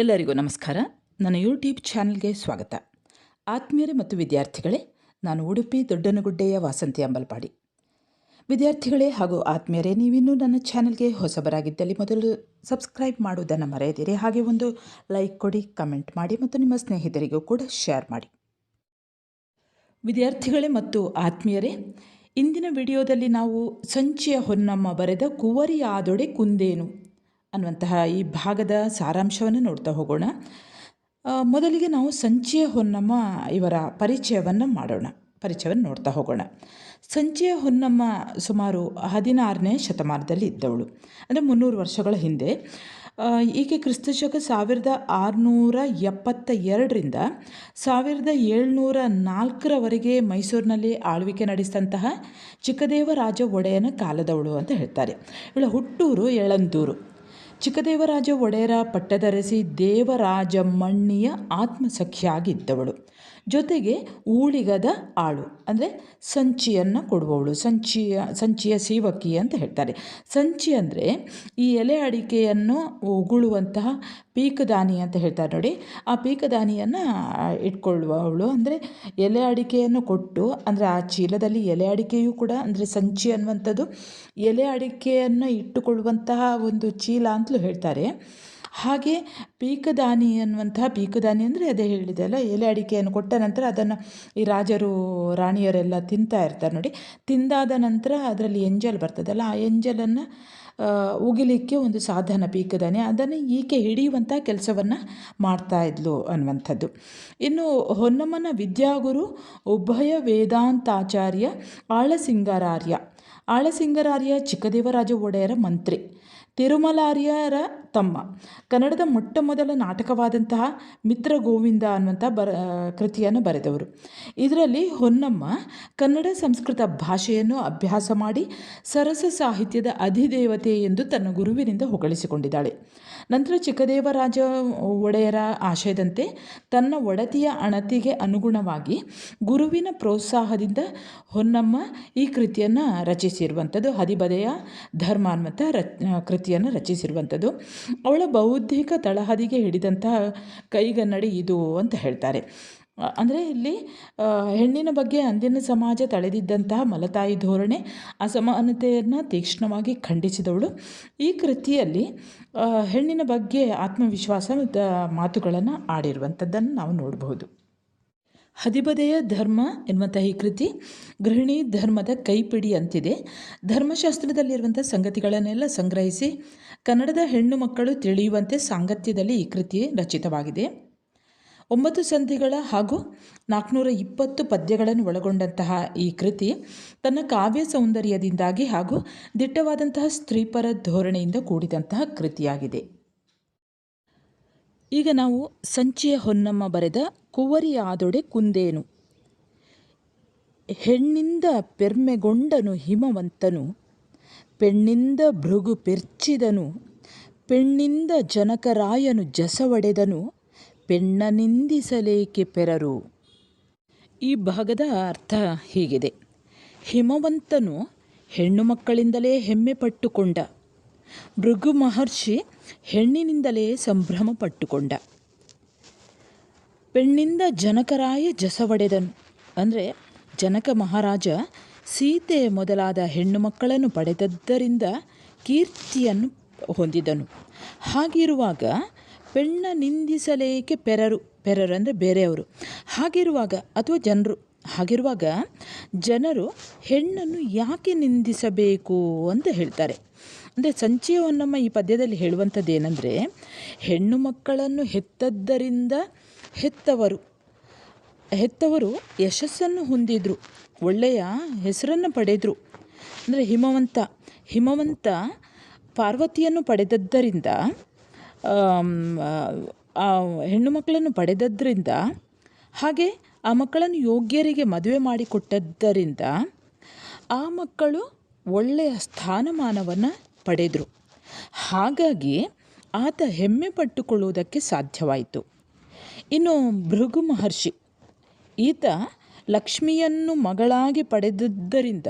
ಎಲ್ಲರಿಗೂ ನಮಸ್ಕಾರ. ನನ್ನ ಯೂಟ್ಯೂಬ್ ಚಾನಲ್ಗೆ ಸ್ವಾಗತ. ಆತ್ಮೀಯರೇ ಮತ್ತು ವಿದ್ಯಾರ್ಥಿಗಳೇ, ನಾನು ಉಡುಪಿ ದೊಡ್ಡನಗುಡ್ಡೆಯ ವಾಸಂತಿ ಅಂಬಲ್ಪಾಡಿ. ವಿದ್ಯಾರ್ಥಿಗಳೇ ಹಾಗೂ ಆತ್ಮೀಯರೇ, ನೀವಿನ್ನೂ ನನ್ನ ಚಾನಲ್ಗೆ ಹೊಸಬರಾಗಿದ್ದಲ್ಲಿ ಮೊದಲು ಸಬ್ಸ್ಕ್ರೈಬ್ ಮಾಡುವುದನ್ನು ಮರೆಯದಿರಿ. ಹಾಗೆ ಒಂದು ಲೈಕ್ ಕೊಡಿ, ಕಮೆಂಟ್ ಮಾಡಿ ಮತ್ತು ನಿಮ್ಮ ಸ್ನೇಹಿತರಿಗೂ ಕೂಡ ಶೇರ್ ಮಾಡಿ. ವಿದ್ಯಾರ್ಥಿಗಳೇ ಮತ್ತು ಆತ್ಮೀಯರೇ, ಇಂದಿನ ವಿಡಿಯೋದಲ್ಲಿ ನಾವು ಸಂಚಿಯ ಹೊನ್ನಮ್ಮ ಬರೆದ ಕುವರಿ ಆದೊಡೆ ಕುಂದೇನು. ಅನ್ನುವಂತಹ ಈ ಭಾಗದ ಸಾರಾಂಶವನ್ನು ನೋಡ್ತಾ ಹೋಗೋಣ. ಮೊದಲಿಗೆ ನಾವು ಸಂಚಯ ಹೊನ್ನಮ್ಮ ಇವರ ಪರಿಚಯವನ್ನು ಮಾಡೋಣ. ಪರಿಚಯವನ್ನು ನೋಡ್ತಾ ಹೋಗೋಣ. ಸಂಚಯ ಹೊನ್ನಮ್ಮ ಸುಮಾರು ಹದಿನಾರನೇ ಶತಮಾನದಲ್ಲಿ ಇದ್ದವಳು. ಅಂದರೆ ಮುನ್ನೂರು ವರ್ಷಗಳ ಹಿಂದೆ. ಈಕೆ ಕ್ರಿಸ್ತಶಕ ಸಾವಿರದ ಆರುನೂರ ಎಪ್ಪತ್ತ ಎರಡರಿಂದ ಸಾವಿರದ ಏಳ್ನೂರ ನಾಲ್ಕರವರೆಗೆ ಮೈಸೂರಿನಲ್ಲಿ ಆಳ್ವಿಕೆ ನಡೆಸಿದಂತಹ ಚಿಕ್ಕದೇವರಾಜ ಒಡೆಯನ ಕಾಲದವಳು ಅಂತ ಹೇಳ್ತಾರೆ. ಇವಳ ಹುಟ್ಟೂರು ಯಳಂದೂರು ಚಿಕ್ಕದೇವರಾಜ ಒಡೆಯರ ಪಟ್ಟದರಸಿ ದೇವರಾಜಮಣ್ಣಿಯ ಆತ್ಮಸಖಿಯಾಗಿದ್ದವಳು. ಜೊತೆಗೆ ಊಳಿಗದ ಆಳು, ಅಂದರೆ ಸಂಚಿಯನ್ನು ಕೊಡುವವಳು, ಸಂಚಿಯ ಸಂಚಿಯ ಸೇವಕಿ ಅಂತ ಹೇಳ್ತಾರೆ. ಸಂಚಿ ಅಂದರೆ ಈ ಎಲೆ ಅಡಿಕೆಯನ್ನು ಉಗುಳುವಂತಹ ಪೀಕದಾನಿ ಅಂತ ಹೇಳ್ತಾರೆ ನೋಡಿ. ಆ ಪೀಕದಾನಿಯನ್ನು ಇಟ್ಕೊಳ್ಳುವವಳು ಅಂದರೆ ಎಲೆ ಅಡಿಕೆಯನ್ನು ಕೊಟ್ಟು, ಅಂದರೆ ಆ ಚೀಲದಲ್ಲಿ ಎಲೆ ಅಡಿಕೆಯೂ ಕೂಡ ಅಂದರೆ ಸಂಚಿ ಅನ್ನುವಂಥದ್ದು ಎಲೆ ಅಡಿಕೆಯನ್ನು ಇಟ್ಟುಕೊಳ್ಳುವಂತಹ ಒಂದು ಚೀಲ ಅಂತಲೂ ಹೇಳ್ತಾರೆ. ಹಾಗೆ ಪೀಕದಾನಿ ಅನ್ನುವಂತಹ, ಪೀಕದಾನಿ ಅಂದರೆ ಅದೇ ಹೇಳಿದೆ ಅಲ್ಲ, ಎಲೆ ಅಡಿಕೆಯನ್ನು ಕೊಟ್ಟ ನಂತರ ಅದನ್ನು ಈ ರಾಜರು ರಾಣಿಯರೆಲ್ಲ ತಿಂತಾ ಇರ್ತಾರೆ ನೋಡಿ. ತಿಂದಾದ ನಂತರ ಅದರಲ್ಲಿ ಎಂಜಲ್ ಬರ್ತದಲ್ಲ, ಆ ಎಂಜಲನ್ನು ಉಗಿಲಿಕ್ಕೆ ಒಂದು ಸಾಧನ ಪೀಕದಾನಿ. ಅದನ್ನು ಈಕೆ ಹಿಡಿಯುವಂಥ ಕೆಲಸವನ್ನು ಮಾಡ್ತಾ ಇದ್ಲು ಅನ್ನುವಂಥದ್ದು. ಇನ್ನು ಹೊನ್ನಮ್ಮನ ವಿದ್ಯಾಗುರು ಉಭಯ ವೇದಾಂತಾಚಾರ್ಯ ಆಳಸಿಂಗರಾರ್ಯ. ಆಳಸಿಂಗರಾರ್ಯ ಚಿಕ್ಕದೇವರಾಜ ಒಡೆಯರ ಮಂತ್ರಿ. ತಿರುಮಲಾರ್ಯರ ತಮ್ಮ. ಕನ್ನಡದ ಮೊಟ್ಟ ಮೊದಲ ನಾಟಕವಾದಂತಹ ಮಿತ್ರ ಗೋವಿಂದ ಅನ್ನುವಂಥ ಬರ ಕೃತಿಯನ್ನು ಬರೆದವರು. ಇದರಲ್ಲಿ ಹೊನ್ನಮ್ಮ ಕನ್ನಡ ಸಂಸ್ಕೃತ ಭಾಷೆಯನ್ನು ಅಭ್ಯಾಸ ಮಾಡಿ ಸರಸ ಸಾಹಿತ್ಯದ ಅಧಿದೇವತೆ ಎಂದು ತನ್ನ ಗುರುವಿನಿಂದ ಹೊಗಳಿಸಿಕೊಂಡಿದ್ದಾಳೆ. ನಂತರ ಚಿಕ್ಕದೇವರಾಜ ಒಡೆಯರ ಆಶಯದಂತೆ ತನ್ನ ಒಡತಿಯ ಅಣತಿಗೆ ಅನುಗುಣವಾಗಿ ಗುರುವಿನ ಪ್ರೋತ್ಸಾಹದಿಂದ ಹೊನ್ನಮ್ಮ ಈ ಕೃತಿಯನ್ನು ರಚಿಸಿರುವಂಥದ್ದು, ಹದಿಬದೆಯ ಧರ್ಮ ಅನ್ನುವಂಥ ರಚ್ ಕೃತಿಯನ್ನು ರಚಿಸಿರುವಂಥದ್ದು. ಅವಳ ಬೌದ್ಧಿಕ ತಳಹದಿಗೆ ಹಿಡಿದಂತಹ ಕೈಗನ್ನಡಿ ಇದು ಅಂತ ಹೇಳ್ತಾರೆ. ಅಂದರೆ ಇಲ್ಲಿ ಹೆಣ್ಣಿನ ಬಗ್ಗೆ ಅಂದಿನ ಸಮಾಜ ತಳೆದಿದ್ದಂತಹ ಮಲತಾಯಿ ಧೋರಣೆ ಅಸಮಾನತೆಯನ್ನು ತೀಕ್ಷ್ಣವಾಗಿ ಖಂಡಿಸಿದವಳು. ಈ ಕೃತಿಯಲ್ಲಿ ಹೆಣ್ಣಿನ ಬಗ್ಗೆ ಆತ್ಮವಿಶ್ವಾಸದ ಮಾತುಗಳನ್ನು ಆಡಿರುವಂಥದ್ದನ್ನು ನಾವು ನೋಡಬಹುದು. ಹದಿಬದೆಯ ಧರ್ಮ ಎನ್ನುವಂತಹ ಈ ಕೃತಿ ಗೃಹಿಣಿ ಧರ್ಮದ ಕೈಪಿಡಿ ಅಂತಿದೆ. ಧರ್ಮಶಾಸ್ತ್ರದಲ್ಲಿರುವಂಥ ಸಂಗತಿಗಳನ್ನೆಲ್ಲ ಸಂಗ್ರಹಿಸಿ ಕನ್ನಡದ ಹೆಣ್ಣು ಮಕ್ಕಳು ತಿಳಿಯುವಂತೆ ಸಾಂಗತ್ಯದಲ್ಲಿ ಈ ಕೃತಿ ರಚಿತವಾಗಿದೆ. ಒಂಬತ್ತು ಸಂಧಿಗಳ ಹಾಗೂ ನಾಲ್ಕುನೂರ ಇಪ್ಪತ್ತು ಪದ್ಯಗಳನ್ನು ಒಳಗೊಂಡಂತಹ ಈ ಕೃತಿ ತನ್ನ ಕಾವ್ಯ ಸೌಂದರ್ಯದಿಂದಾಗಿ ಹಾಗೂ ದಿಟ್ಟವಾದಂತಹ ಸ್ತ್ರೀಪರ ಧೋರಣೆಯಿಂದ ಕೂಡಿದಂತಹ ಕೃತಿಯಾಗಿದೆ. ಈಗ ನಾವು ಸಂಚಿಯ ಹೊನ್ನಮ್ಮ ಬರೆದ ಕುವರಿ ಆದೊಡೆ ಕುಂದೇನು. ಹೆಣ್ಣಿಂದ ಪೆರ್ಮೆಗೊಂಡನು ಹಿಮವಂತನು. ಪೆಣ್ಣಿಂದ ಭೃಗು ಪೆರ್ಚಿದನು, ಪೆಣ್ಣಿಂದ ಜನಕರಾಯನು ಜಸವಡೆದನು, ಪೆಣ್ಣ ನಿಂದಿಸಲೇಕೆ ಪೆರರು? ಈ ಭಾಗದ ಅರ್ಥ ಹೀಗಿದೆ. ಹಿಮವಂತನು ಹೆಣ್ಣು ಮಕ್ಕಳಿಂದಲೇ ಹೆಮ್ಮೆ ಪಟ್ಟುಕೊಂಡ. ಭೃಗು ಮಹರ್ಷಿ ಹೆಣ್ಣಿನಿಂದಲೇ ಸಂಭ್ರಮ ಪಟ್ಟುಕೊಂಡ. ಪೆಣ್ಣಿಂದ ಜನಕರಾಯ ಜಸವಡೆದನು. ಅಂದರೆ ಜನಕ ಮಹಾರಾಜ ಸೀತೆ ಮೊದಲಾದ ಹೆಣ್ಣು ಮಕ್ಕಳನ್ನು ಪಡೆದದ್ದರಿಂದ ಕೀರ್ತಿಯನ್ನು ಹೊಂದಿದನು. ಹಾಗಿರುವಾಗ ಪೆಣ್ಣ ನಿಂದಿಸಲೇಕೆ ಪೆರರು ಪೆರರು ಅಂದರೆ ಬೇರೆಯವರು. ಹಾಗಿರುವಾಗ ಅಥವಾ ಜನರು, ಹಾಗಿರುವಾಗ ಜನರು ಹೆಣ್ಣನ್ನು ಯಾಕೆ ನಿಂದಿಸಬೇಕು ಅಂತ ಹೇಳ್ತಾರೆ. ಅಂದರೆ ಸಂಚಯ ಹೊನ್ನಮ್ಮ ಈ ಪದ್ಯದಲ್ಲಿ ಹೇಳುವಂಥದ್ದು ಏನಂದರೆ ಹೆಣ್ಣು ಮಕ್ಕಳನ್ನು ಹೆತ್ತದ್ದರಿಂದ ಹೆತ್ತವರು ಹೆತ್ತವರು ಯಶಸ್ಸನ್ನು ಹೊಂದಿದ್ರು. ಒಳ್ಳೆಯ ಹೆಸರನ್ನು ಪಡೆದರು. ಅಂದರೆ ಹಿಮವಂತ ಹಿಮವಂತ ಪಾರ್ವತಿಯನ್ನು ಪಡೆದದ್ದರಿಂದ ಆ ಹೆಣ್ಣು ಮಕ್ಕಳನ್ನು ಪಡೆದದ್ದರಿಂದ, ಹಾಗೆ ಆ ಮಕ್ಕಳನ್ನು ಯೋಗ್ಯರಿಗೆ ಮದುವೆ ಮಾಡಿಕೊಟ್ಟದ್ದರಿಂದ ಆ ಮಕ್ಕಳು ಒಳ್ಳೆಯ ಸ್ಥಾನಮಾನವನ್ನು ಪಡೆದರು. ಹಾಗಾಗಿ ಆತ ಹೆಮ್ಮೆ ಪಟ್ಟುಕೊಳ್ಳುವುದಕ್ಕೆ ಸಾಧ್ಯವಾಯಿತು. ಇನ್ನು ಭೃಗು ಮಹರ್ಷಿ, ಈತ ಲಕ್ಷ್ಮಿಯನ್ನು ಮಗಳಾಗಿ ಪಡೆದಿದ್ದರಿಂದ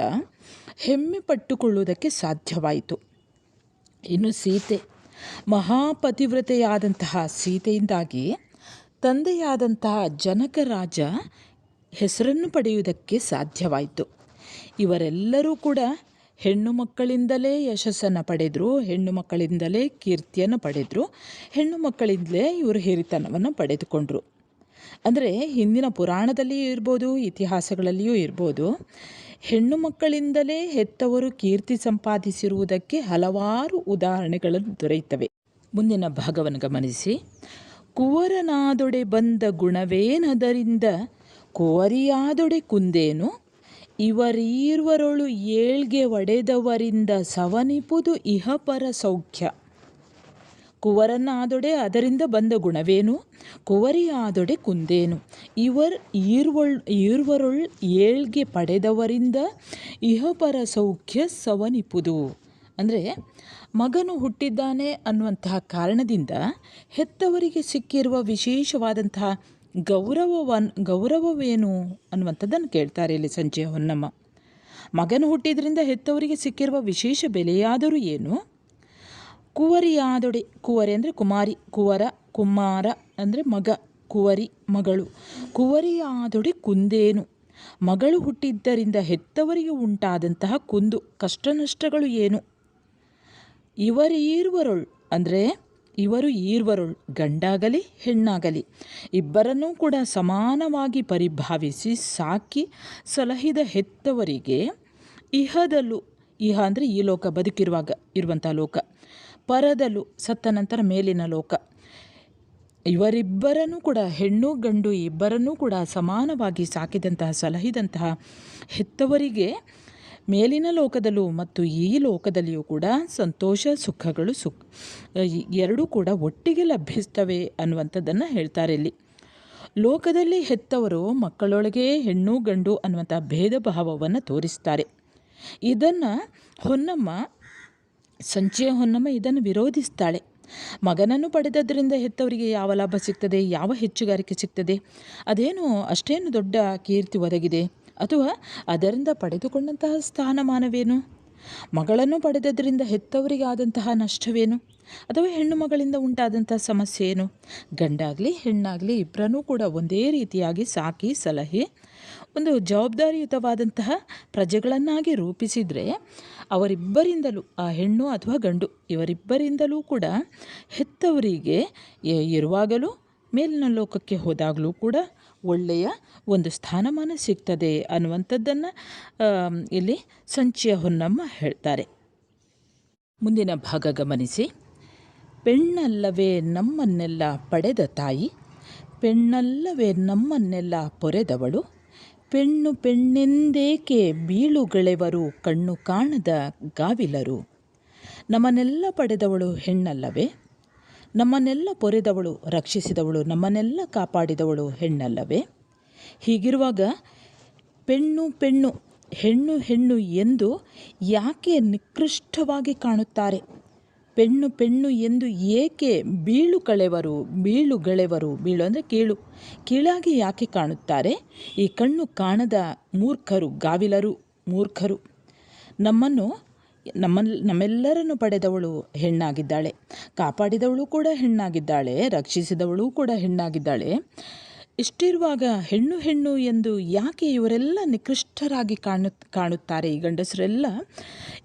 ಹೆಮ್ಮೆ ಪಟ್ಟುಕೊಳ್ಳುವುದಕ್ಕೆ ಸಾಧ್ಯವಾಯಿತು. ಇನ್ನು ಸೀತೆ, ಮಹಾಪತಿವ್ರತೆಯಾದಂತಹ ಸೀತೆಯಿಂದಾಗಿ ತಂದೆಯಾದಂತಹ ಜನಕ ರಾಜ ಹೆಸರನ್ನು ಪಡೆಯುವುದಕ್ಕೆ ಸಾಧ್ಯವಾಯಿತು. ಇವರೆಲ್ಲರೂ ಕೂಡ ಹೆಣ್ಣು ಮಕ್ಕಳಿಂದಲೇ ಯಶಸ್ಸನ್ನು ಪಡೆದರು, ಹೆಣ್ಣು ಮಕ್ಕಳಿಂದಲೇ ಕೀರ್ತಿಯನ್ನು ಪಡೆದರು, ಹೆಣ್ಣು ಮಕ್ಕಳಿಂದಲೇ ಇವರು ಹಿರಿತನವನ್ನು ಪಡೆದುಕೊಂಡರು. ಅಂದರೆ ಹಿಂದಿನ ಪುರಾಣದಲ್ಲಿಯೂ ಇರ್ಬೋದು, ಇತಿಹಾಸಗಳಲ್ಲಿಯೂ ಇರ್ಬೋದು, ಹೆಣ್ಣು ಮಕ್ಕಳಿಂದಲೇ ಹೆತ್ತವರು ಕೀರ್ತಿ ಸಂಪಾದಿಸಿರುವುದಕ್ಕೆ ಹಲವಾರು ಉದಾಹರಣೆಗಳು ದೊರೆಯುತ್ತವೆ. ಮುಂದಿನ ಭಾಗವನ್ನು ಗಮನಿಸಿ. ಕುವರನಾದೊಡೆ ಬಂದ ಗುಣವೇನದರಿಂದ ಕುವರಿಯಾದೊಡೆ ಕುಂದೇನು? ಇವರೀರ್ವರೊಳು ಏಳ್ಗೆ ಒಡೆದವರಿಂದ ಸವನಿಪುದು ಇಹಪರ ಸೌಖ್ಯ. ಕುವರನಾದೊಡೆ ಅದರಿಂದ ಬಂದ ಗುಣವೇನು? ಕುವರಿಯಾದೊಡೆ ಕುಂದೇನು? ಇವರ್ ಈರ್ವಳ್ ಈರ್ವರುಳ್ ಏಳ್ಗೆ ಪಡೆದವರಿಂದ ಇಹಪರ ಸೌಖ್ಯ ಸವನಿಪುದು. ಅಂದರೆ ಮಗನು ಹುಟ್ಟಿದ್ದಾನೆ ಅನ್ನುವಂತಹ ಕಾರಣದಿಂದ ಹೆತ್ತವರಿಗೆ ಸಿಕ್ಕಿರುವ ವಿಶೇಷವಾದಂತಹ ಗೌರವವನ್ ಗೌರವವೇನು ಅನ್ನುವಂಥದ್ದನ್ನು ಕೇಳ್ತಾರೆ ಇಲ್ಲಿ ಸಂಜೆ ಹೊನ್ನಮ್ಮ. ಮಗನು ಹುಟ್ಟಿದ್ರಿಂದ ಹೆತ್ತವರಿಗೆ ಸಿಕ್ಕಿರುವ ವಿಶೇಷ ಬೆಲೆಯಾದರೂ ಏನು? ಕುವರಿಯಾದೊಡೆ ಕುವರಿ ಅಂದರೆ ಕುಮಾರಿ, ಕುವರ, ಕುಮಾರ ಅಂದರೆ ಮಗ, ಕುವರಿ, ಮಗಳು. ಕುವರಿಯಾದೊಡೆ ಕುಂದೇನು. ಮಗಳು ಹುಟ್ಟಿದ್ದರಿಂದ ಹೆತ್ತವರಿಗೆ ಉಂಟಾದಂತಹ ಕುಂದು ಕಷ್ಟ ನಷ್ಟಗಳು ಏನು ಇವರೀರ್ವರೊಳ್ ಅಂದರೆ ಇವರು ಈರ್ವರೊಳ್, ಗಂಡಾಗಲಿ, ಹೆಣ್ಣಾಗಲಿ. ಇಬ್ಬರನ್ನೂ ಕೂಡ ಸಮಾನವಾಗಿ ಪರಿಭಾವಿಸಿ ಸಾಕಿ ಸಲಹಿದ ಹೆತ್ತವರಿಗೆ ಇಹದಲ್ಲೂ ಇಹ ಅಂದರೆ ಈ ಲೋಕ ಬದುಕಿರುವಾಗ ಇರುವಂಥ ಲೋಕ. ಪರದಲ್ಲೂ ಸತ್ತ ನಂತರ ಮೇಲಿನ ಲೋಕ. ಇವರಿಬ್ಬರನ್ನೂ ಕೂಡ, ಹೆಣ್ಣು, ಗಂಡು ಇಬ್ಬರನ್ನೂ ಕೂಡ ಸಮಾನವಾಗಿ ಸಾಕಿದಂತಹ, ಸಲಹಿದಂತಹ ಹೆತ್ತವರಿಗೆ ಮೇಲಿನ ಲೋಕದಲ್ಲೂ ಮತ್ತು ಈ ಲೋಕದಲ್ಲಿಯೂ ಕೂಡ ಸಂತೋಷ, ಸುಖಗಳು ಸುಖ ಎರಡೂ ಕೂಡ ಒಟ್ಟಿಗೆ ಲಭ್ಯಿಸ್ತವೆ ಅನ್ನುವಂಥದ್ದನ್ನು ಹೇಳ್ತಾರೆ ಇಲ್ಲಿ. ಲೋಕದಲ್ಲಿ ಹೆತ್ತವರು ಮಕ್ಕಳೊಳಗೆ ಹೆಣ್ಣು, ಗಂಡು ಅನ್ನುವಂಥ ಭೇದ ಭಾವವನ್ನು ತೋರಿಸ್ತಾರೆ. ಇದನ್ನು ಹೊನ್ನಮ್ಮ ಸಂಚೆಯ ಹೊನ್ನಮ್ಮ ಇದನ್ನು ವಿರೋಧಿಸ್ತಾಳೆ. ಮಗನನ್ನು ಪಡೆದದ್ರಿಂದ ಹೆತ್ತವರಿಗೆ ಯಾವ ಲಾಭ ಸಿಗ್ತದೆ? ಯಾವ ಹೆಚ್ಚುಗಾರಿಕೆ ಸಿಗ್ತದೆ? ಅದೇನು ಅಷ್ಟೇನು ದೊಡ್ಡ ಕೀರ್ತಿ ಒದಗಿದೆ? ಅಥವಾ ಅದರಿಂದ ಪಡೆದುಕೊಂಡಂತಹ ಸ್ಥಾನಮಾನವೇನು? ಮಗಳನ್ನು ಪಡೆದದ್ರಿಂದ ಹೆತ್ತವರಿಗಾದಂತಹ ನಷ್ಟವೇನು? ಅಥವಾ ಹೆಣ್ಣು ಮಗಳಿಂದ ಉಂಟಾದಂತಹ ಸಮಸ್ಯೆ ಏನು ಗಂಡಾಗಲಿ, ಹೆಣ್ಣಾಗಲಿ ಇಬ್ಬರನ್ನೂ ಕೂಡ ಒಂದೇ ರೀತಿಯಾಗಿ ಸಾಕಿ, ಸಲಹೆ ಒಂದು ಜವಾಬ್ದಾರಿಯುತವಾದಂತಹ ಪ್ರಜೆಗಳನ್ನಾಗಿ ರೂಪಿಸಿದರೆ ಅವರಿಬ್ಬರಿಂದಲೂ, ಆ ಹೆಣ್ಣು ಅಥವಾ ಗಂಡು, ಇವರಿಬ್ಬರಿಂದಲೂ ಕೂಡ ಹೆತ್ತವರಿಗೆ ಇರುವಾಗಲೂ ಮೇಲಿನ ಲೋಕಕ್ಕೆ ಹೋದಾಗಲೂ ಕೂಡ ಒಳ್ಳೆಯ ಒಂದು ಸ್ಥಾನಮಾನ ಸಿಗ್ತದೆ ಅನ್ನುವಂಥದ್ದನ್ನು ಇಲ್ಲಿ ಸಂಚಿಯ ಹೊನ್ನಮ್ಮ ಹೇಳ್ತಾರೆ. ಮುಂದಿನ ಭಾಗ ಗಮನಿಸಿ. ಪೆಣ್ಣಲ್ಲವೇ ನಮ್ಮನ್ನೆಲ್ಲ ಪಡೆದ ತಾಯಿ, ಪೆಣ್ಣಲ್ಲವೇ ನಮ್ಮನ್ನೆಲ್ಲ ಪೊರೆದವಳು ಪೆಣ್ಣು ಪೆಣ್ಣೆಂದೇಕೆ ಬೀಳುಗಳೆವರು ಕಣ್ಣು ಕಾಣದ ಗಾವಿಲರು? ನಮ್ಮನ್ನೆಲ್ಲ ಪಡೆದವಳು ಹೆಣ್ಣಲ್ಲವೇ? ನಮ್ಮನ್ನೆಲ್ಲ ಪೊರೆದವಳು, ರಕ್ಷಿಸಿದವಳು, ನಮ್ಮನ್ನೆಲ್ಲ ಕಾಪಾಡಿದವಳು ಹೆಣ್ಣಲ್ಲವೇ? ಹೀಗಿರುವಾಗ ಪೆಣ್ಣು ಪೆಣ್ಣು, ಹೆಣ್ಣು ಹೆಣ್ಣು ಎಂದು ಯಾಕೆ ನಿಕೃಷ್ಟವಾಗಿ ಕಾಣುತ್ತಾರೆ? ಪೆಣ್ಣು ಪೆಣ್ಣು ಎಂದು ಏಕೆ ಬೀಳು ಕಳೆವರು, ಬೀಳು ಗಳೆವರು? ಬೀಳು ಅಂದರೆ ಕೀಳು. ಕೀಳಾಗಿ ಯಾಕೆ ಕಾಣುತ್ತಾರೆ? ಈ ಕಣ್ಣು ಕಾಣದ ಮೂರ್ಖರು, ಗಾವಿಲರು, ಮೂರ್ಖರು. ನಮ್ಮನ್ನು ನಮ್ಮ ನಮ್ಮೆಲ್ಲರನ್ನು ಪಡೆದವಳು ಹೆಣ್ಣಾಗಿದ್ದಾಳೆ. ಕಾಪಾಡಿದವಳು ಕೂಡ ಹೆಣ್ಣಾಗಿದ್ದಾಳೆ, ರಕ್ಷಿಸಿದವಳು ಕೂಡ ಹೆಣ್ಣಾಗಿದ್ದಾಳೆ. ಇಷ್ಟಿರುವಾಗ ಹೆಣ್ಣು ಹೆಣ್ಣು ಎಂದು ಯಾಕೆ ಇವರೆಲ್ಲ ನಿಕೃಷ್ಟರಾಗಿ ಕಾಣು, ಕಾಣುತ್ತಾರೆ? ಈ ಗಂಡಸರೆಲ್ಲ,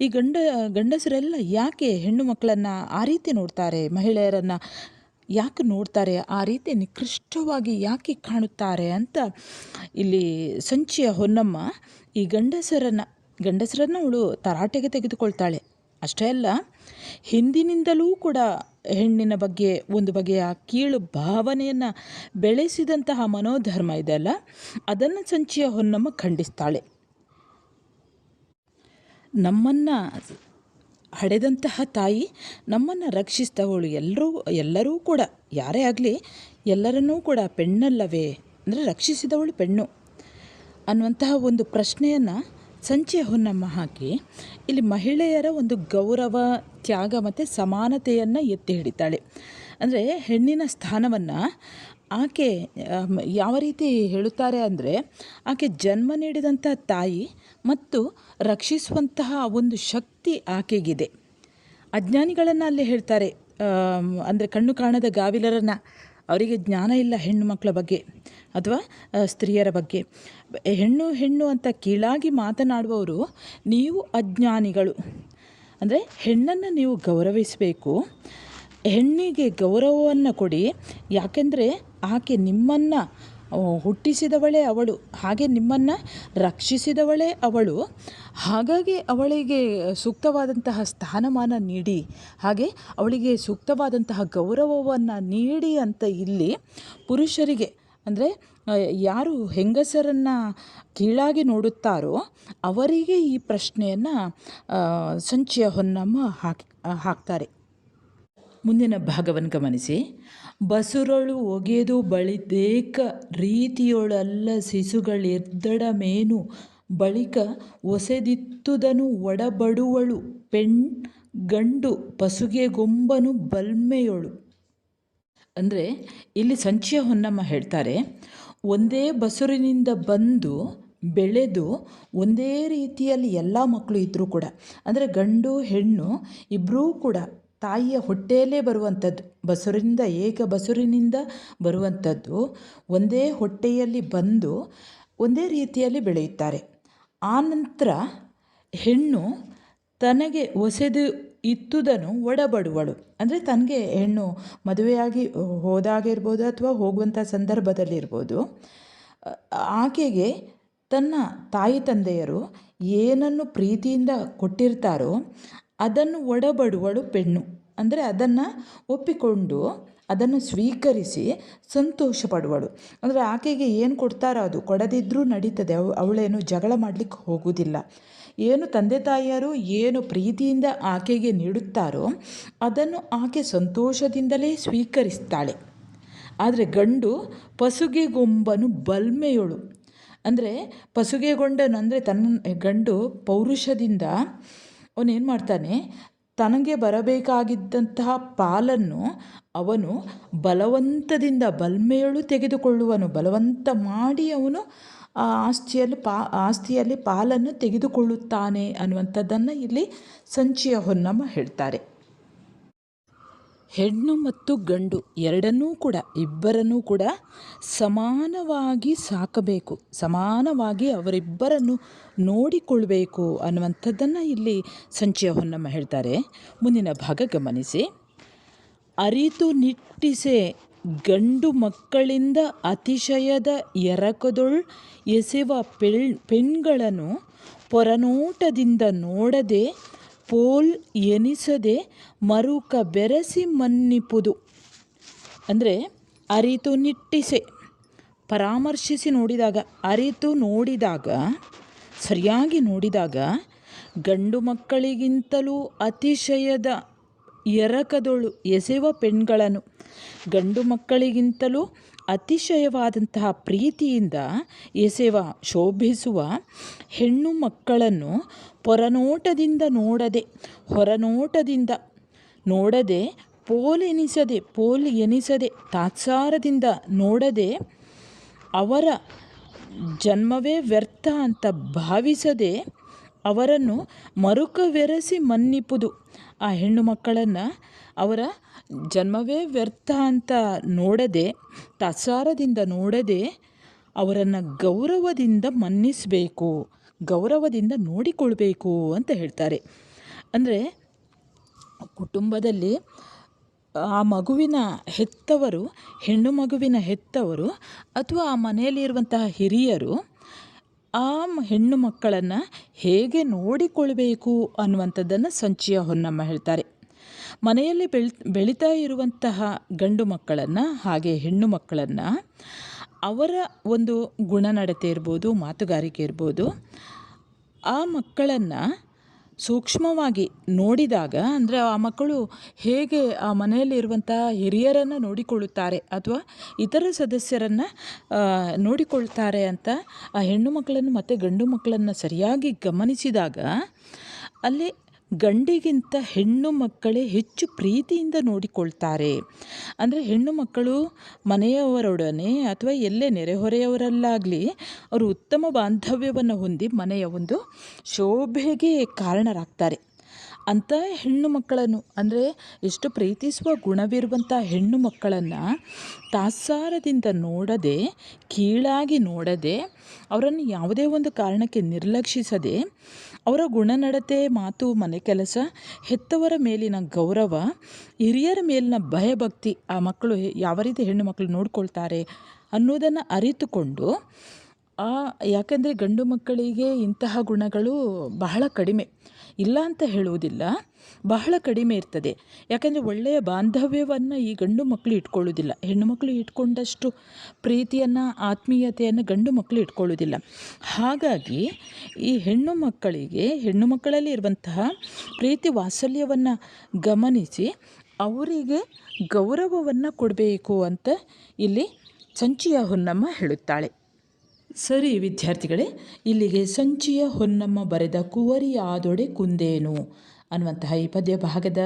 ಈ ಗಂಡ, ಗಂಡಸರೆಲ್ಲ ಯಾಕೆ ಹೆಣ್ಣು ಮಕ್ಕಳನ್ನು ಆ ರೀತಿ ನೋಡ್ತಾರೆ? ಮಹಿಳೆಯರನ್ನು ಯಾಕೆ ನೋಡ್ತಾರೆ? ಆ ರೀತಿ ನಿಕೃಷ್ಟವಾಗಿ ಯಾಕೆ ಕಾಣುತ್ತಾರೆ ಅಂತ ಇಲ್ಲಿ ಸಂಚಿಯ ಹೊನ್ನಮ್ಮ ಈ ಗಂಡಸರನ್ನು ಗಂಡಸರನ್ನು ಅವಳು ತರಾಟೆಗೆ ತೆಗೆದುಕೊಳ್ತಾಳೆ. ಅಷ್ಟೇ ಅಲ್ಲ, ಹಿಂದಿನಿಂದಲೂ ಕೂಡ ಹೆಣ್ಣಿನ ಬಗ್ಗೆ, ಒಂದು ಬಗೆಯ ಕೀಳು ಭಾವನೆಯನ್ನು ಬೆಳೆಸಿದಂತಹ ಮನೋಧರ್ಮ ಇದೆಯಲ್ಲ ಅದನ್ನು ಸಂಚಿಯ ಹೊನ್ನಮ್ಮ ಖಂಡಿಸ್ತಾಳೆ. ನಮ್ಮನ್ನು ಹಡೆದಂತಹ ತಾಯಿ ನಮ್ಮನ್ನು ರಕ್ಷಿಸಿದವಳು ಎಲ್ಲರೂ ಎಲ್ಲರೂ ಕೂಡ, ಯಾರೇ ಆಗಲಿ ಎಲ್ಲರನ್ನೂ ಕೂಡ ಪೆಣ್ಣಲ್ಲವೇ? ಅಂದರೆ ರಕ್ಷಿಸಿದವಳು ಪೆಣ್ಣು ಅನ್ನುವಂತಹ ಒಂದು ಪ್ರಶ್ನೆಯನ್ನು ಸಂಚೆ ಹೊನ್ನಮ್ಮ ಹಾಕಿ ಇಲ್ಲಿ ಮಹಿಳೆಯರ ಒಂದು ಗೌರವ, ತ್ಯಾಗ ಮತ್ತು ಸಮಾನತೆಯನ್ನು ಎತ್ತಿ ಹಿಡಿತಾಳೆ. ಅಂದರೆ ಹೆಣ್ಣಿನ ಸ್ಥಾನವನ್ನು ಆಕೆ ಯಾವ ರೀತಿ ಹೇಳುತ್ತಾರೆ ಅಂದರೆ ಆಕೆ ಜನ್ಮ ನೀಡಿದಂಥ ತಾಯಿ ಮತ್ತು ರಕ್ಷಿಸುವಂತಹ ಒಂದು ಶಕ್ತಿ ಆಕೆಗಿದೆ. ಅಜ್ಞಾನಿಗಳನ್ನು ಅಲ್ಲಿ ಹೇಳ್ತಾರೆ ಅಂದರೆ ಕಣ್ಣು ಕಾಣದ ಗಾವಿಲರನ್ನು, ಅವರಿಗೆ ಜ್ಞಾನ ಇಲ್ಲ ಹೆಣ್ಣು ಮಕ್ಕಳ ಬಗ್ಗೆ. ಅಥವಾ ಸ್ತ್ರೀಯರ ಬಗ್ಗೆ. ಹೆಣ್ಣು ಹೆಣ್ಣು ಅಂತ ಕೀಳಾಗಿ ಮಾತನಾಡುವವರು ನೀವು ಅಜ್ಞಾನಿಗಳು. ಅಂದರೆ ಹೆಣ್ಣನ್ನು ನೀವು ಗೌರವಿಸಬೇಕು. ಹೆಣ್ಣಿಗೆ ಗೌರವವನ್ನು ಕೊಡಿ. ಯಾಕೆಂದರೆ ಆಕೆ ನಿಮ್ಮನ್ನು ಹುಟ್ಟಿಸಿದವಳೇ ಅವಳು. ಹಾಗೆ ನಿಮ್ಮನ್ನು ರಕ್ಷಿಸಿದವಳೇ ಅವಳು. ಹಾಗಾಗಿ ಅವಳಿಗೆ ಸೂಕ್ತವಾದಂತಹ ಸ್ಥಾನಮಾನ ನೀಡಿ. ಹಾಗೆ ಅವಳಿಗೆ ಸೂಕ್ತವಾದಂತಹ ಗೌರವವನ್ನು ನೀಡಿ ಅಂತ ಇಲ್ಲಿ ಪುರುಷರಿಗೆ ಅಂದರೆ ಯಾರು ಹೆಂಗಸರನ್ನು ಕೀಳಾಗಿ ನೋಡುತ್ತಾರೋ ಅವರಿಗೆ ಈ ಪ್ರಶ್ನೆಯನ್ನು ಸಂಚಿಯ ಹೊನ್ನಮ್ಮ ಹಾಕಿ, ಹಾಕ್ತಾರೆ. ಮುಂದಿನ ಭಾಗವನ್ನು ಗಮನಿಸಿ. ಬಸುರಳು ಒಗೆದು ಬಳಿದೇಕ ರೀತಿಯೊಳಲ್ಲ ಶಿಸುಗಳಿರ್ದಡ ಮೇನು. ಬಳಿಕ ಒಸೆದಿತ್ತುದನು ಒಡಬಡುವಳು. ಪೆಣ್ ಗಂಡು ಪಸುಗೆ ಗೊಂಬನು ಬಲ್ಮೆಯೊಳು. ಅಂದರೆ ಇಲ್ಲಿ ಸಂಚಯ ಹೊನ್ನಮ್ಮ ಹೇಳ್ತಾರೆ, ಒಂದೇ ಬಸುರಿನಿಂದ ಬಂದು ಬೆಳೆದು ಒಂದೇ ರೀತಿಯಲ್ಲಿ ಎಲ್ಲ ಮಕ್ಕಳು ಇದ್ದರೂ ಕೂಡ, ಅಂದರೆ ಗಂಡು, ಹೆಣ್ಣು ಇಬ್ಬರೂ ಕೂಡ ತಾಯಿಯ ಹೊಟ್ಟೆಯಲ್ಲೇ ಬರುವಂಥದ್ದು, ಬಸುರಿನಿಂದ ಏಕ ಬಸುರಿನಿಂದ ಬರುವಂಥದ್ದು ಒಂದೇ ಹೊಟ್ಟೆಯಲ್ಲಿ ಬಂದು ಒಂದೇ ರೀತಿಯಲ್ಲಿ ಬೆಳೆಯುತ್ತಾರೆ. ಆ ನಂತರ ಹೆಣ್ಣು ತನಗೆ ಒಸೆದು ಇತ್ತುದನ್ನು ಒಡಬಡುವಳು. ಅಂದರೆ ತನಗೆ ಹೆಣ್ಣು ಮದುವೆಯಾಗಿ ಹೋದಾಗಿರ್ಬೋದು ಅಥವಾ ಹೋಗುವಂಥ ಸಂದರ್ಭದಲ್ಲಿರ್ಬೋದು ಆಕೆಗೆ ತನ್ನ ತಾಯಿ ತಂದೆಯರು ಏನನ್ನು ಪ್ರೀತಿಯಿಂದ ಕೊಟ್ಟಿರ್ತಾರೋ ಅದನ್ನು ಒಡಬಡುವಳು ಪೆಣ್ಣು. ಅಂದರೆ ಅದನ್ನು ಒಪ್ಪಿಕೊಂಡು ಅದನ್ನು ಸ್ವೀಕರಿಸಿ ಸಂತೋಷ ಪಡುವಳು ಅಂದರೆ ಆಕೆಗೆ ಏನು ಕೊಡ್ತಾರೋ ಅದು. ಕೊಡದಿದ್ದರೂ ನಡೀತದೆ. ಅವ ಅವಳೇನು ಜಗಳ ಮಾಡಲಿಕ್ಕೆ ಹೋಗುವುದಿಲ್ಲ ಏನು ತಂದೆ ತಾಯಿಯರು ಏನು ಪ್ರೀತಿಯಿಂದ ಆಕೆಗೆ ನೀಡುತ್ತಾರೋ ಅದನ್ನು ಆಕೆ ಸಂತೋಷದಿಂದಲೇ ಸ್ವೀಕರಿಸ್ತಾಳೆ. ಆದರೆ ಗಂಡು ಪಸುಗೆಗೊಂಬನು ಬಲ್ಮೆಯೊಳು. ಅಂದರೆ ಪಸುಗೆಗೊಂಡನು ಅಂದರೆ ತನ್ನ ಗಂಡು ಪೌರುಷದಿಂದ ಅವನೇನು ಮಾಡ್ತಾನೆ? ತನಗೆ ಬರಬೇಕಾಗಿದ್ದಂತಹ ಪಾಲನ್ನು ಅವನು ಬಲವಂತದಿಂದ ಬಲ್ಮೆಯಳು ತೆಗೆದುಕೊಳ್ಳುವನು. ಬಲವಂತ ಮಾಡಿ ಅವನು ಆ ಆಸ್ತಿಯಲ್ಲಿ ಪಾ, ಆಸ್ತಿಯಲ್ಲಿ ಪಾಲನ್ನು ತೆಗೆದುಕೊಳ್ಳುತ್ತಾನೆ ಅನ್ನುವಂಥದ್ದನ್ನು ಇಲ್ಲಿ ಸಂಚಿಯ ಹೊನ್ನಮ್ಮ ಹೇಳ್ತಾರೆ. ಹೆಣ್ಣು ಮತ್ತು ಗಂಡು ಎರಡನ್ನೂ ಕೂಡ, ಇಬ್ಬರನ್ನೂ ಕೂಡ ಸಮಾನವಾಗಿ ಸಾಕಬೇಕು, ಸಮಾನವಾಗಿ ಅವರಿಬ್ಬರನ್ನು ನೋಡಿಕೊಳ್ಬೇಕು ಅನ್ನುವಂಥದ್ದನ್ನು ಇಲ್ಲಿ ಸಂಚಿಯ ಹೊನ್ನಮ್ಮ ಹೇಳ್ತಾರೆ. ಮುಂದಿನ ಭಾಗ ಗಮನಿಸಿ. ಅರಿತು ನಿಟ್ಟಿಸೆ ಗಂಡು ಮಕ್ಕಳಿಂದ ಅತಿಶಯದ ಎರಕದೊಳ್ ಎಸೆವ ಪೆಳ್ ಪೆಣ್ಗಳನ್ನು ಪೊರನೋಟದಿಂದ ನೋಡದೆ ಪೋಲ್ ಎನಿಸದೆ ಮರುಕ ಬೆರೆಸಿ ಮನ್ನಿಪುದು. ಅಂದರೆ ಅರಿತು ನಿಟ್ಟಿಸೆ. ಪರಾಮರ್ಶಿಸಿ ನೋಡಿದಾಗ, ಅರಿತು ನೋಡಿದಾಗ, ಸರಿಯಾಗಿ ನೋಡಿದಾಗ ಗಂಡು ಮಕ್ಕಳಿಗಿಂತಲೂ ಅತಿಶಯದ ಎರಕದೊಳು ಎಸೆವ ಪೆಣ್ಗಳನ್ನು ಗಂಡು ಮಕ್ಕಳಿಗಿಂತಲೂ ಅತಿಶಯವಾದಂತಹ ಪ್ರೀತಿಯಿಂದ ಎಸೆವ, ಶೋಭಿಸುವ ಹೆಣ್ಣು ಮಕ್ಕಳನ್ನು ಪೊರನೋಟದಿಂದ ನೋಡದೆ, ಹೊರನೋಟದಿಂದ ನೋಡದೆ, ಪೋಲೆನಿಸದೆ ಪೋಲ್ ಎನಿಸದೆ ತಾತ್ಸಾರದಿಂದ ನೋಡದೆ ಅವರ ಜನ್ಮವೇ ವ್ಯರ್ಥ ಅಂತ ಭಾವಿಸದೆ ಅವರನ್ನು ಮರುಕವೆರಸಿ ಮನ್ನಿಪುದು. ಆ ಹೆಣ್ಣು ಮಕ್ಕಳನ್ನು ಅವರ ಜನ್ಮವೇ ವ್ಯರ್ಥ ಅಂತ ನೋಡದೆ ತಸಾರದಿಂದ ನೋಡದೆ ಅವರನ್ನು ಗೌರವದಿಂದ ಮನ್ನಿಸಬೇಕು, ಗೌರವದಿಂದ ನೋಡಿಕೊಳ್ಬೇಕು ಅಂತ ಹೇಳ್ತಾರೆ. ಅಂದರೆ ಕುಟುಂಬದಲ್ಲಿ ಆ ಮಗುವಿನ ಹೆತ್ತವರು, ಹೆಣ್ಣು ಮಗುವಿನ ಹೆತ್ತವರು ಅಥವಾ ಆ ಮನೆಯಲ್ಲಿರುವಂತಹ ಹಿರಿಯರು ಆ ಹೆಣ್ಣು ಮಕ್ಕಳನ್ನು ಹೇಗೆ ನೋಡಿಕೊಳ್ಬೇಕು ಅನ್ನುವಂಥದ್ದನ್ನು ಸಂಚಿಯ ಹೊನ್ನಮ್ಮ ಹೇಳ್ತಾರೆ. ಮನೆಯಲ್ಲಿ ಬೆಳ್, ಬೆಳೀತಾ ಇರುವಂತಹ ಗಂಡು ಮಕ್ಕಳನ್ನು ಹಾಗೆ ಹೆಣ್ಣು ಮಕ್ಕಳನ್ನು ಅವರ ಒಂದು ಗುಣನಡತೆ ಇರ್ಬೋದು, ಮಾತುಗಾರಿಕೆ ಇರ್ಬೋದು, ಆ ಮಕ್ಕಳನ್ನು ಸೂಕ್ಷ್ಮವಾಗಿ ನೋಡಿದಾಗ, ಅಂದರೆ ಆ ಮಕ್ಕಳು ಹೇಗೆ ಆ ಮನೆಯಲ್ಲಿರುವಂಥ ಹಿರಿಯರನ್ನು ನೋಡಿಕೊಳ್ಳುತ್ತಾರೆ ಅಥವಾ ಇತರ ಸದಸ್ಯರನ್ನು ನೋಡಿಕೊಳ್ತಾರೆ ಅಂತ ಆ ಹೆಣ್ಣು ಮಕ್ಕಳನ್ನು ಮತ್ತು ಗಂಡು ಮಕ್ಕಳನ್ನು ಸರಿಯಾಗಿ ಗಮನಿಸಿದಾಗ, ಅಲ್ಲಿ ಗಂಡಿಗಿಂತ ಹೆಣ್ಣು ಮಕ್ಕಳೇ ಹೆಚ್ಚು ಪ್ರೀತಿಯಿಂದ ನೋಡಿಕೊಳ್ತಾರೆ. ಅಂದರೆ ಹೆಣ್ಣು ಮಕ್ಕಳು ಮನೆಯವರೊಡನೆ ಅಥವಾ ಎಲ್ಲೇ ನೆರೆಹೊರೆಯವರಲ್ಲಾಗಲಿ ಅವರು ಉತ್ತಮ ಬಾಂಧವ್ಯವನ್ನು ಹೊಂದಿ ಮನೆಯ ಒಂದು ಶೋಭೆಗೆ ಕಾರಣರಾಗ್ತಾರೆ. ಅಂಥ ಹೆಣ್ಣು ಮಕ್ಕಳನ್ನು, ಅಂದರೆ ಎಷ್ಟು ಪ್ರೀತಿಸುವ ಗುಣವಿರುವಂಥ ಹೆಣ್ಣು ಮಕ್ಕಳನ್ನು ತಾತ್ಸಾರದಿಂದ ನೋಡದೆ, ಕೀಳಾಗಿ ನೋಡದೆ, ಅವರನ್ನು ಯಾವುದೇ ಒಂದು ಕಾರಣಕ್ಕೆ ನಿರ್ಲಕ್ಷಿಸದೆ, ಅವರ ಗುಣನಡತೆ, ಮಾತು, ಮನೆ ಕೆಲಸ, ಹೆತ್ತವರ ಮೇಲಿನ ಗೌರವ, ಹಿರಿಯರ ಮೇಲಿನ ಭಯಭಕ್ತಿ ಆ ಮಕ್ಕಳು ಯಾವ ರೀತಿ ಹೆಣ್ಣು ಮಕ್ಕಳು ನೋಡ್ಕೊಳ್ತಾರೆ ಅನ್ನೋದನ್ನು ಅರಿತುಕೊಂಡು ಯಾಕೆಂದರೆ ಗಂಡು ಮಕ್ಕಳಿಗೆ ಇಂತಹ ಗುಣಗಳು ಬಹಳ ಕಡಿಮೆ. ಇಲ್ಲ ಅಂತ ಹೇಳುವುದಿಲ್ಲ. ಬಹಳ ಕಡಿಮೆ ಇರ್ತದೆ. ಯಾಕಂದರೆ ಒಳ್ಳೆಯ ಬಾಂಧವ್ಯವನ್ನು ಈ ಗಂಡು ಮಕ್ಕಳು ಇಟ್ಕೊಳ್ಳೋದಿಲ್ಲ ಹೆಣ್ಣು ಮಕ್ಕಳು ಇಟ್ಕೊಂಡಷ್ಟು ಪ್ರೀತಿಯನ್ನು, ಆತ್ಮೀಯತೆಯನ್ನು ಗಂಡು ಮಕ್ಕಳು ಇಟ್ಕೊಳ್ಳೋದಿಲ್ಲ ಹಾಗಾಗಿ ಈ ಹೆಣ್ಣು ಮಕ್ಕಳಿಗೆ, ಹೆಣ್ಣು ಮಕ್ಕಳಲ್ಲಿ ಇರುವಂತಹ ಪ್ರೀತಿ ವಾತ್ಸಲ್ಯವನ್ನು ಗಮನಿಸಿ ಅವರಿಗೆ ಗೌರವವನ್ನು ಕೊಡಬೇಕು ಅಂತ ಇಲ್ಲಿ ಸಂಚಿಯ ಹೊನ್ನಮ್ಮ ಹೇಳುತ್ತಾಳೆ. ಸರಿ ವಿದ್ಯಾರ್ಥಿಗಳೇ, ಇಲ್ಲಿಗೆ ಸಂಚಿಯ ಹೊನ್ನಮ್ಮ ಬರೆದ ಕುವರಿಯಾದೊಡೆ ಕುಂದೇನು ಅನ್ನುವಂತಹ ಈ ಪದ್ಯ ಭಾಗದ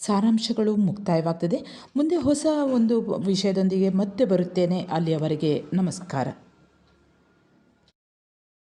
ಸಾರಾಂಶಗಳು ಮುಕ್ತಾಯವಾಗ್ತದೆ. ಮುಂದೆ ಹೊಸ ಒಂದು ವಿಷಯದೊಂದಿಗೆ ಮತ್ತೆ ಬರುತ್ತೇನೆ. ಅಲ್ಲಿಯವರೆಗೆ ನಮಸ್ಕಾರ.